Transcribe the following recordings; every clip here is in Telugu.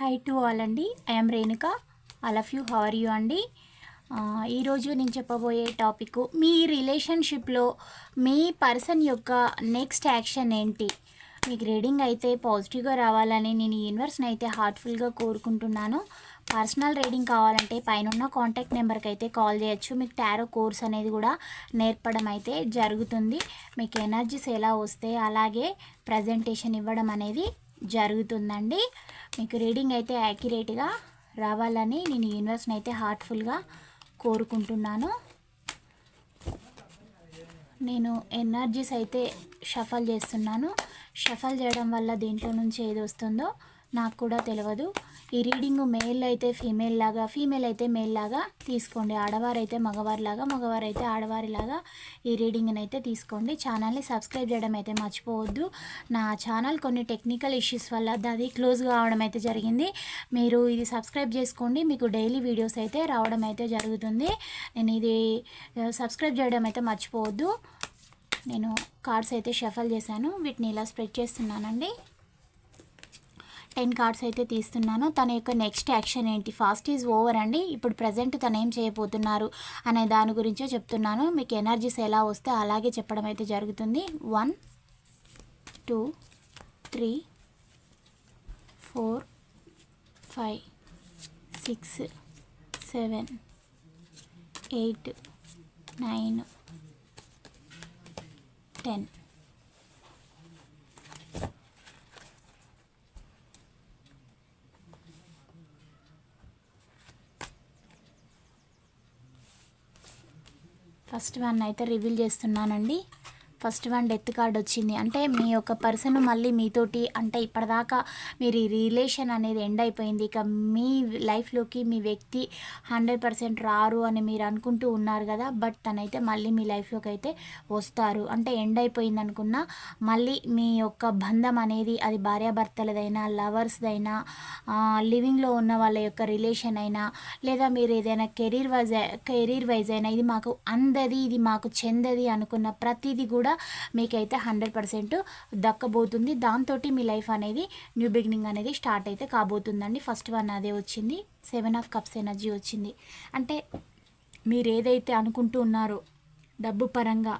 హై టు ఆల్ అండి. I'm Renuka all of you how are you అండి? ఈరోజు నేను చెప్పబోయే టాపిక్ మీ రిలేషన్షిప్లో మీ పర్సన్ యొక్క నెక్స్ట్ యాక్షన్ ఏంటి? మీకు గ్రేడింగ్ అయితే పాజిటివ్గా రావాలని నేను యూనివర్స్ని అయితే హార్ట్ఫుల్గా కోరుకుంటున్నాను. పర్సనల్ రీడింగ్ కావాలంటే పైన కాంటాక్ట్ నెంబర్కి అయితే కాల్ చేయొచ్చు. మీకు టారో కోర్స్ అనేది కూడా నేర్పడం అయితే జరుగుతుంది. మీకు ఎనర్జీస్ ఎలా వస్తే అలాగే ప్రజెంటేషన్ ఇవ్వడం అనేది జరుగుతుందండి. మీకు రీడింగ్ అయితే యాక్యురేట్గా రావాలని నేను యూనివర్స్ని అయితే హార్ట్ఫుల్గా కోరుకుంటున్నాను. నేను ఎనర్జీస్ అయితే షఫల్ చేస్తున్నాను. షఫల్ చేయడం వల్ల దీంట్లో నుంచి ఏది వస్తుందో నాకు కూడా తెలియదు ఈ రీడింగ్ మేల్ అయితే ఫీమేల్ లాగా ఫీమేల్ అయితే మేల్ లాగా తీసుకోండి. ఆడవారు అయితే మగవారిలాగా మగవారు అయితే ఆడవారిలాగా ఈ రీడింగ్ని అయితే తీసుకోండి. ఛానల్ని సబ్స్క్రైబ్ చేయడం అయితే మర్చిపోవద్దు. నా ఛానల్ కొన్ని టెక్నికల్ ఇష్యూస్ వల్ల అది క్లోజ్ కావడం అయితే జరిగింది. మీరు ఇది సబ్స్క్రైబ్ చేసుకోండి. మీకు డైలీ వీడియోస్ అయితే రావడం అయితే జరుగుతుంది. నేను ఇది సబ్స్క్రైబ్ చేయడం అయితే మర్చిపోవద్దు. నేను కార్డ్స్ అయితే షఫల్ చేశాను. వీటిని ఇలా స్ప్రెడ్ చేస్తున్నానండి. టెన్ కార్డ్స్ అయితే తీస్తున్నాను. తన యొక్క నెక్స్ట్ యాక్షన్ ఏంటి? ఫాస్ట్ ఈజ్ ఓవర్ అండి. ఇప్పుడు ప్రజెంట్ తను ఏం చేయబోతున్నారు అనే దాని గురించే చెప్తున్నాను. మీకు ఎనర్జీస్ ఎలా వస్తే అలాగే చెప్పడం అయితే జరుగుతుంది. One two three four five six seven eight nine ten. First one అయితే రివీల్ చేస్తున్నానండి. ఫస్ట్ వన్ డెత్ కార్డ్ వచ్చింది. అంటే మీ యొక్క పర్సన్ మళ్ళీ మీతోటి అంటే ఇప్పటిదాకా మీరు ఈ రిలేషన్ అనేది ఎండ్ అయిపోయింది. ఇక మీ లైఫ్లోకి మీ వ్యక్తి హండ్రెడ్ పర్సెంట్ రారు అని మీరు అనుకుంటూ ఉన్నారు కదా బట్ తనైతే మళ్ళీ మీ లైఫ్లోకి అయితే వస్తారు. అంటే ఎండ్ అయిపోయింది అనుకున్నా మళ్ళీ మీ యొక్క బంధం అనేది అది భార్యాభర్తలదైనా లవర్స్దైనా లివింగ్లో ఉన్న వాళ్ళ యొక్క రిలేషన్ అయినా లేదా మీరు ఏదైనా కెరీర్ వైజ్ కెరీర్ వైజ్ అయినా ఇది మాకు అందది ఇది మాకు చెందది అనుకున్న ప్రతిదీ కూడా మీకైతే హండ్రెడ్ పర్సెంట్ దక్కబోతుంది. దాంతో మీ లైఫ్ అనేది న్యూ బిగినింగ్ అనేది స్టార్ట్ అయితే కాబోతుందండి. ఫస్ట్ వన్ అదే వచ్చింది. సెవెన్ ఆఫ్ కప్స్ ఎనర్జీ వచ్చింది. అంటే మీరు ఏదైతే అనుకుంటూ ఉన్నారో డబ్బు పరంగా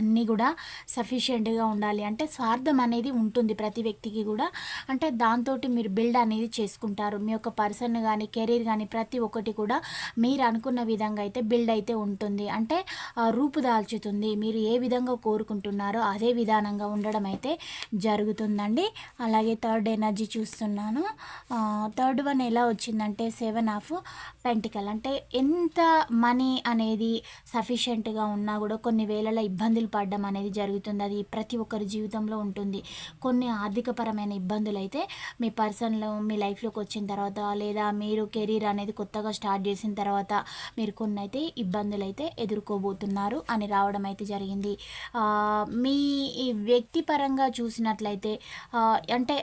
అన్నీ కూడా సఫిషియెంట్గా ఉండాలి. అంటే స్వార్థం అనేది ఉంటుంది ప్రతి వ్యక్తికి కూడా. అంటే దాంతో మీరు బిల్డ్ అనేది చేసుకుంటారు. మీ యొక్క పర్సన్ కానీ కెరీర్ కానీ ప్రతి ఒక్కటి కూడా మీరు అనుకున్న విధంగా అయితే బిల్డ్ అయితే ఉంటుంది. అంటే రూపుదాల్చుతుంది మీరు ఏ విధంగా కోరుకుంటున్నారో అదే విధానంగా ఉండడం అయితే జరుగుతుందండి. అలాగే థర్డ్ ఎనర్జీ చూస్తున్నాను. థర్డ్ వన్ ఎలా వచ్చిందంటే సెవెన్ ఆఫ్ పెంటికల్ అంటే ఎంత మనీ అనేది సఫిషియెంట్గా ఉన్నా కూడా కొన్ని వేళల ఇబ్బందులు పడడం అనేది జరుగుతుంది. అది ప్రతి ఒక్కరి జీవితంలో ఉంటుంది. కొన్ని ఆర్థికపరమైన ఇబ్బందులు అయితే మీ పర్సన్లో మీ లైఫ్లోకి వచ్చిన తర్వాత లేదా మీరు కెరీర్ అనేది కొత్తగా స్టార్ట్ చేసిన తర్వాత మీరు కొన్ని అయితే ఇబ్బందులు అయితే ఎదుర్కోబోతున్నారు అని రావడం అయితే జరిగింది. మీ ఈ వ్యక్తిపరంగా చూసినట్లయితే అంటే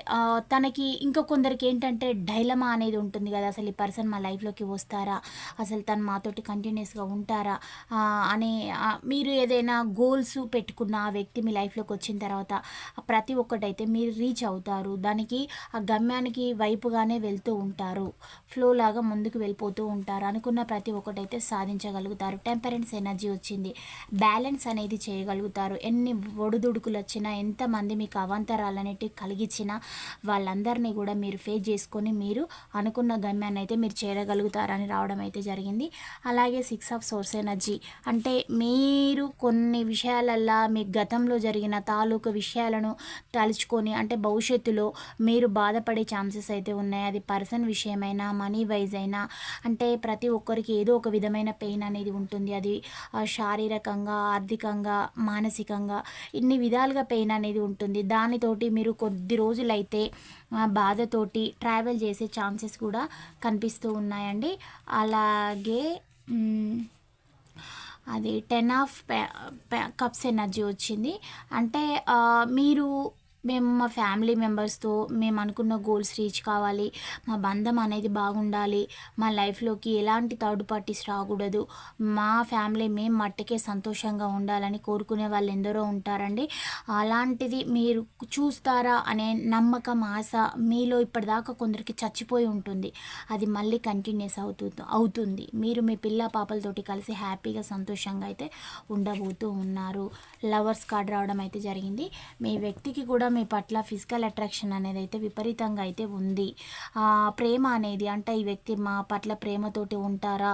తనకి ఇంకా కొందరికి ఏంటంటే డైలమా అనేది ఉంటుంది కదా అసలు ఈ పర్సన్ మా లైఫ్లోకి వస్తారా అసలు తను మాతోటి కంటిన్యూస్గా ఉంటారా అని మీరు ఏదైనా గోల్స్ పెట్టుకున్న ఆ వ్యక్తి మీ లైఫ్లోకి వచ్చిన తర్వాత ప్రతి ఒక్కటైతే మీరు రీచ్ అవుతారు. దానికి ఆ గమ్యానికి వైపుగానే వెళ్తూ ఉంటారు. ఫ్లో లాగా ముందుకు వెళ్ళిపోతూ ఉంటారు. అనుకున్న ప్రతి ఒక్కటైతే సాధించగలుగుతారు. టెంపరెన్స్ ఎనర్జీ వచ్చింది. బ్యాలెన్స్ అనేది చేయగలుగుతారు. ఎన్ని ఒడిదుడుకులు వచ్చినా ఎంతమంది మీకు అవాంతరాలనేటి కలిగించినా వాళ్ళందరినీ కూడా మీరు ఫేస్ చేసుకొని మీరు అనుకున్న గమ్యాన్ని అయితే మీరు చేరగలుగుతారని రావడం అయితే జరిగింది. అలాగే సిక్స్ ఆఫ్ సోర్స్ ఎనర్జీ. అంటే మీరు కొన్ని విషయాలు విషయాలల్లా మీ గతంలో జరిగిన తాలూకు విషయాలను తలుచుకొని అంటే భవిష్యత్తులో మీరు బాధపడే ఛాన్సెస్ అయితే ఉన్నాయి. అది పర్సన్ విషయమైనా మనీ వైజ్ అయినా అంటే ప్రతి ఒక్కరికి ఏదో ఒక విధమైన పెయిన్ అనేది ఉంటుంది. అది శారీరకంగా ఆర్థికంగా మానసికంగా ఇన్ని విధాలుగా పెయిన్ అనేది ఉంటుంది. దానితోటి మీరు కొద్ది రోజులైతే బాధతోటి ట్రావెల్ చేసే ఛాన్సెస్ కూడా కనిపిస్తూ ఉన్నాయండి. అలాగే అది టెన్ ఆఫ్ కప్స్ ఎనర్జీ వచ్చింది. అంటే మీరు మేము మా ఫ్యామిలీ మెంబర్స్తో మేము అనుకున్న గోల్స్ రీచ్ కావాలి. మా బంధం అనేది బాగుండాలి. మా లైఫ్లోకి ఎలాంటి థర్డ్ పార్టీస్ రాకూడదు. మా ఫ్యామిలీ మేము మట్టుకే సంతోషంగా ఉండాలని కోరుకునే వాళ్ళు ఎందరో ఉంటారండి. అలాంటిది మీరు చూస్తారా అనే నమ్మకం ఆశ మీలో ఇప్పటిదాకా కొందరికి చచ్చిపోయి ఉంటుంది. అది మళ్ళీ కంటిన్యూస్ అవుతుంది అవుతుంది. మీరు మీ పిల్ల పాపలతోటి కలిసి హ్యాపీగా సంతోషంగా అయితే ఉండబోతూ ఉన్నారు. లవర్స్ కార్డ్ రావడం అయితే జరిగింది. మీ వ్యక్తికి కూడా మీ పట్ల ఫిజికల్ అట్రాక్షన్ అనేది అయితే విపరీతంగా అయితే ఉంది. ప్రేమ అనేది అంటే ఈ వ్యక్తి మా పట్ల ప్రేమతోటి ఉంటారా?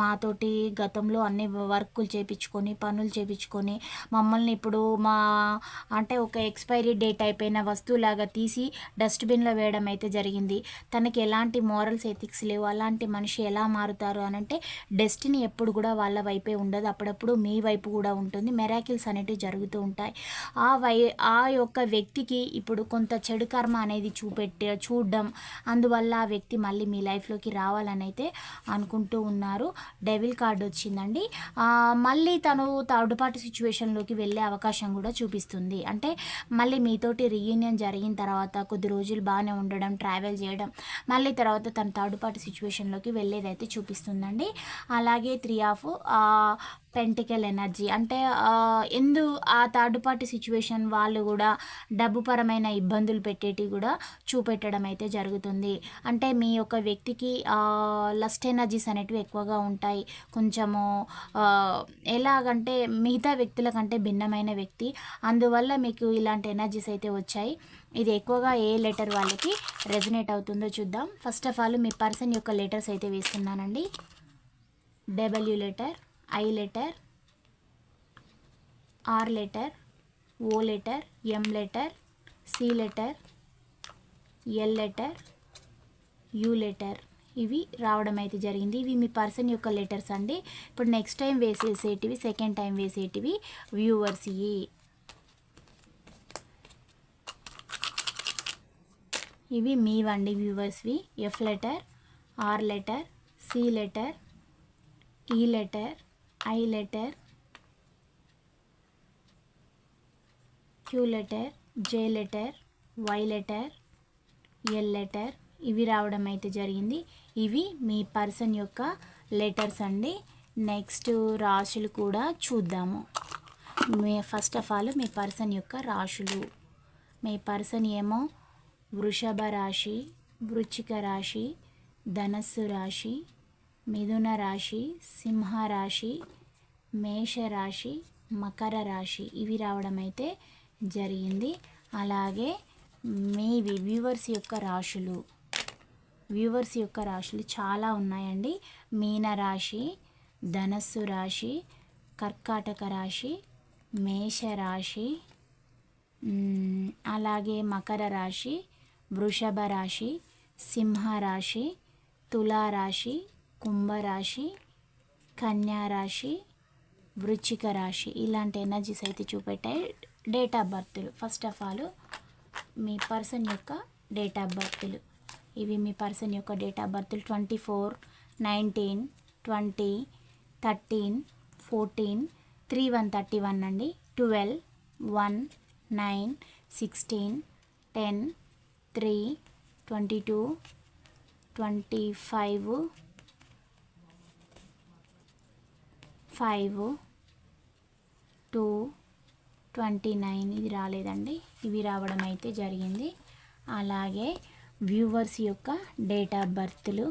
మాతోటి గతంలో అన్ని వర్కులు చేపించుకొని పనులు చేపించుకొని మమ్మల్ని ఇప్పుడు మా అంటే ఒక ఎక్స్పైరీ డేట్ అయిపోయిన వస్తువులాగా తీసి డస్ట్బిన్లో వేయడం అయితే జరిగింది. తనకి ఎలాంటి మోరల్స్ ఎథిక్స్ లేవు. అలాంటి మనిషి ఎలా మారుతారు అని అంటే డెస్టినీ ఎప్పుడు కూడా వాళ్ళ వైపే ఉండదు. అప్పుడప్పుడు మీ వైపు కూడా ఉంటుంది. మెరాకిల్స్ అనేటివి జరుగుతూ ఉంటాయి. ఆ వై ఆ యొక్క వ్యక్తి వ్యక్తికి ఇప్పుడు కొంత చెడు కర్మ అనేది చూపెట్టి చూడడం. అందువల్ల ఆ వ్యక్తి మళ్ళీ మీ లైఫ్లోకి రావాలని అయితే అనుకుంటూ ఉన్నారు. డెవిల్ కార్డ్ వచ్చిందండి. మళ్ళీ తను థర్డ్ పార్టీ సిచ్యువేషన్లోకి వెళ్ళే అవకాశం కూడా చూపిస్తుంది. అంటే మళ్ళీ మీతోటి రీయూనియన్ జరిగిన తర్వాత కొద్ది రోజులు బాగానే ఉండడం ట్రావెల్ చేయడం మళ్ళీ తర్వాత తన థర్డ్ పార్టీ సిచ్యువేషన్లోకి వెళ్ళేదైతే చూపిస్తుందండి. అలాగే త్రీ ఆఫ్ పెంటికల్ ఎనర్జీ అంటే ఎందు ఆ థర్డ్ పార్టీ సిచ్యువేషన్ వాళ్ళు కూడా డబ్బు పరమైన ఇబ్బందులు పెట్టేటి కూడా చూపెట్టడం అయితే జరుగుతుంది. అంటే మీ యొక్క వ్యక్తికి లస్ట్ ఎనర్జీస్ అనేటివి ఎక్కువగా ఉంటాయి. కొంచెము ఎలాగంటే మిగతా వ్యక్తుల కంటే భిన్నమైన వ్యక్తి. అందువల్ల మీకు ఇలాంటి ఎనర్జీస్ అయితే వచ్చాయి. ఇది ఎక్కువగా ఏ లెటర్ వాళ్ళకి రెజనేట్ అవుతుందో చూద్దాం. ఫస్ట్ ఆఫ్ ఆల్ మీ పర్సన్ యొక్క లెటర్స్ అయితే వేస్తున్నానండి. W letter I letter R letter O letter M letter C letter L letter U letter. ఇవి రావడం అయితే జరిగింది. ఇవి మీ పర్సన్ యొక్క లెటర్స్ అండి. ఇప్పుడు నెక్స్ట్ టైం వేసేసేటివి సెకండ్ టైం వేసేటివి వ్యూవర్స్ ఇవి ఇవి మీవండి వ్యూవర్స్వి. F letter R letter C letter E letter I letter Q letter J letter Y letter L letter ఇవి రావడం అయితే జరిగింది. ఇవి మీ పర్సన్ యొక్క లెటర్స్ అండి. నెక్స్ట్ రాశులు కూడా చూద్దాము. మీ ఫస్ట్ ఆఫ్ ఆల్ మీ పర్సన్ యొక్క రాశులు. మీ పర్సన్ ఏమో వృషభ రాశి వృచ్చిక రాశి ధనస్సు రాశి మిథున రాశి సింహ రాశి మేష రాశి మకర రాశి ఇవి రావడం అయితే జరిగింది. అలాగే మీ వ్యూవర్స్ యొక్క రాశులు వ్యూవర్స్ యొక్క రాశులు చాలా ఉన్నాయండి. మీన రాశి ధనస్సు రాశి కర్కాటక రాశి మేష రాశి అలాగే మకర రాశి వృషభ రాశి సింహ రాశి తులారాశి కుంభరాశి కన్యా రాశి వృచ్చిక రాశి ఇలాంటి ఎనర్జీస్ అయితే చూపెట్టాయి డేట్ ఆఫ్ బర్త్లు ఫస్ట్ ఆఫ్ ఆల్ మీ పర్సన్ యొక్క డేట్ ఆఫ్ బర్త్లు ఇవి మీ పర్సన్ యొక్క date of బర్త్లు twenty four nineteen twenty thirteen fourteen three one thirty one అండి. Twelve one nine sixteen ten three twenty two twenty five five two twenty nine ఇది రాలేదండి. ఇవి రావడం అయితే జరిగింది. అలాగే వ్యూవర్స్ యొక్క డేట్ ఆఫ్ బర్త్లు.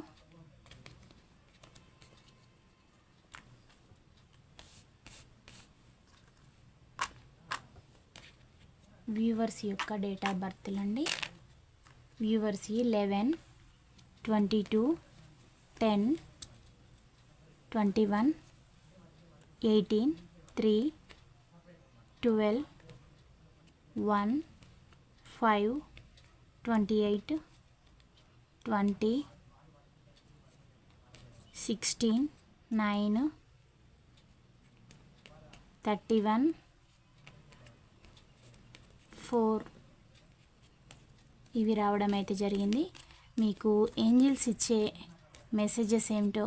వ్యూవర్స్ యొక్క డేట్ ఆఫ్ బర్త్లు అండి viewers eleven twenty two ten twenty one eighteen three twelve one five twenty eight twenty sixteen nine thirty one four. ఇవి రావడం అయితే జరిగింది. మీకు ఏంజిల్స్ ఇచ్చే మెసేజెస్ ఏమిటో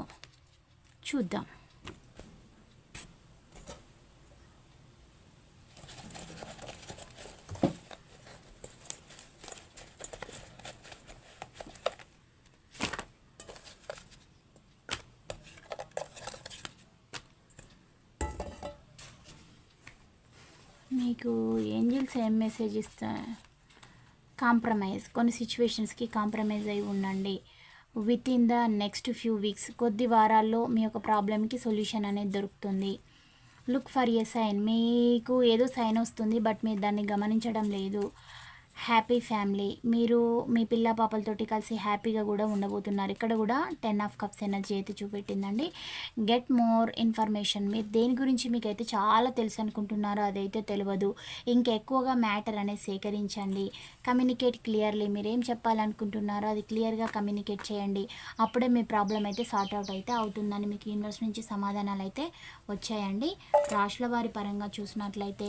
చూద్దాం. మీకు ఏంజిల్స్ ఏం మెసేజ్ ఇస్తా కాంప్రమైజ్ కొన్ని సిచ్యువేషన్స్కి కాంప్రమైజ్ అయి ఉండండి. Within the next few weeks కొద్ది వారాల్లో మీ యొక్క ప్రాబ్లమ్కి సొల్యూషన్ అనేది దొరుకుతుంది. లుక్ ఫర్ ఎ సైన్ మీకు ఏదో సైన్ వస్తుంది బట్ మీరు దాన్ని గమనించడం లేదు. Happy family. మీరు మీ పిల్ల పాపలతోటి కలిసి హ్యాపీగా కూడా ఉండబోతున్నారు. ఇక్కడ కూడా టెన్ ఆఫ్ కప్స్ ఎనర్జీ అయితే చూపెట్టిందండి. Get more information. మీరు దేని గురించి మీకైతే చాలా తెలుసు అనుకుంటున్నారో అదైతే తెలియదు ఇంకెక్కువగా మ్యాటర్ అనేది సేకరించండి. Communicate clearly. మీరు ఏం చెప్పాలనుకుంటున్నారో అది క్లియర్గా కమ్యూనికేట్ చేయండి. అప్పుడే మీ ప్రాబ్లం అయితే సార్ట్ అవుట్ అయితే అవుతుందని మీకు యూనివర్స్ నుంచి సమాధానాలు అయితే వచ్చాయండి. రాష్ట్ర వారి పరంగా చూసినట్లయితే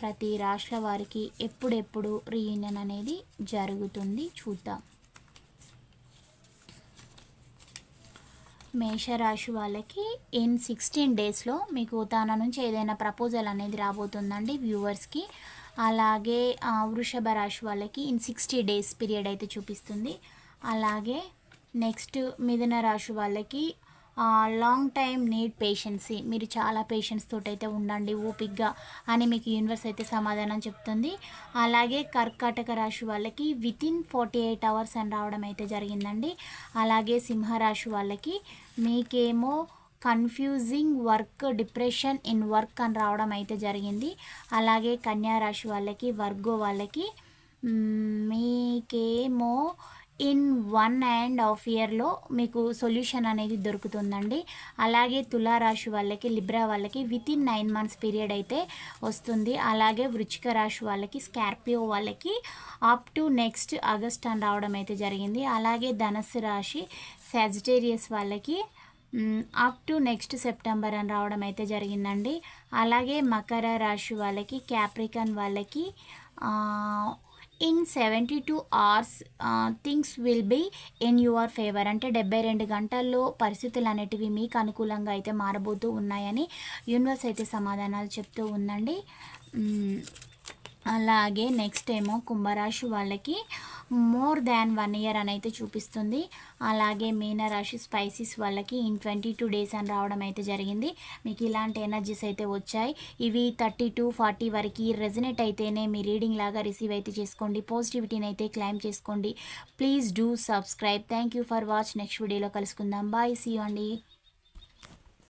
ప్రతి రాష్ట్ర వారికి ఎప్పుడెప్పుడు రీయూనియన్ అనేది జరుగుతుంది చూద్దాం. మేషరాశి వాళ్ళకి ఇన్ సిక్స్టీన్ డేస్లో మీకు తన నుంచి ఏదైనా ప్రపోజల్ అనేది రాబోతుందండి వ్యూవర్స్కి. అలాగే వృషభ రాశి వాళ్ళకి ఇన్ సిక్స్టీ డేస్ పీరియడ్ అయితే చూపిస్తుంది. అలాగే నెక్స్ట్ మిథున రాశి వాళ్ళకి లాంగ్ టైం నీడ్ పేషెన్సీ మీరు చాలా పేషెన్స్ తోటైతే అయితే ఉండండి ఓపిక్గా అని మీకు యూనివర్స్ అయితే సమాధానం చెప్తుంది. అలాగే కర్కాటక రాశి వాళ్ళకి వితిన్ ఫార్టీ ఎయిట్ అవర్స్ అని రావడం అయితే జరిగిందండి. అలాగే సింహరాశి వాళ్ళకి మీకేమో confusing work depression in work అని రావడం అయితే జరిగింది. అలాగే కన్యా రాశి వాళ్ళకి వర్గో వాళ్ళకి మీకేమో ఇన్ వన్ అండ్ హాఫ్ ఇయర్లో మీకు సొల్యూషన్ అనేది దొరుకుతుందండి. అలాగే తులారాశి వాళ్ళకి లిబ్రా వాళ్ళకి within nine months period అయితే వస్తుంది. అలాగే వృచ్చిక రాశి వాళ్ళకి స్కార్పియో వాళ్ళకి అప్ టు నెక్స్ట్ ఆగస్ట్ అని రావడం అయితే జరిగింది. అలాగే ధనస్సు రాశి సాజిటేరియస్ వాళ్ళకి అప్ టు నెక్స్ట్ సెప్టెంబర్ అని రావడం అయితే జరిగిందండి. అలాగే మకర రాశి వాళ్ళకి క్యాప్రికన్ వాళ్ళకి in seventy two hours things will be in your favour అంటే డెబ్బై రెండు గంటల్లో పరిస్థితులు అనేటివి మీకు అనుకూలంగా అయితే మారబోతూ ఉన్నాయని యూనివర్స్ అయితే సమాధానాలు చెప్తూ ఉందండి. అలాగే నెక్స్ట్ ఏమో కుంభరాశి వాళ్ళకి మోర్ దాన్ వన్ ఇయర్ అని అయితే చూపిస్తుంది. అలాగే మీనరాశి స్పైసీస్ వాళ్ళకి ఇన్ ట్వంటీ టూ డేస్ అని రావడం అయితే జరిగింది. మీకు ఇలాంటి ఎనర్జీస్ అయితే వచ్చాయి. ఇవి థర్టీ టు ఫార్టీ వరకు రెజినేట్ అయితేనే మీ రీడింగ్ లాగా రిసీవ్ అయితే చేసుకోండి. పాజిటివిటీని అయితే క్లైమ్ చేసుకోండి. Please do subscribe thank you for watch next వీడియోలో కలుసుకుందాం. బాయ్ సీ అండి.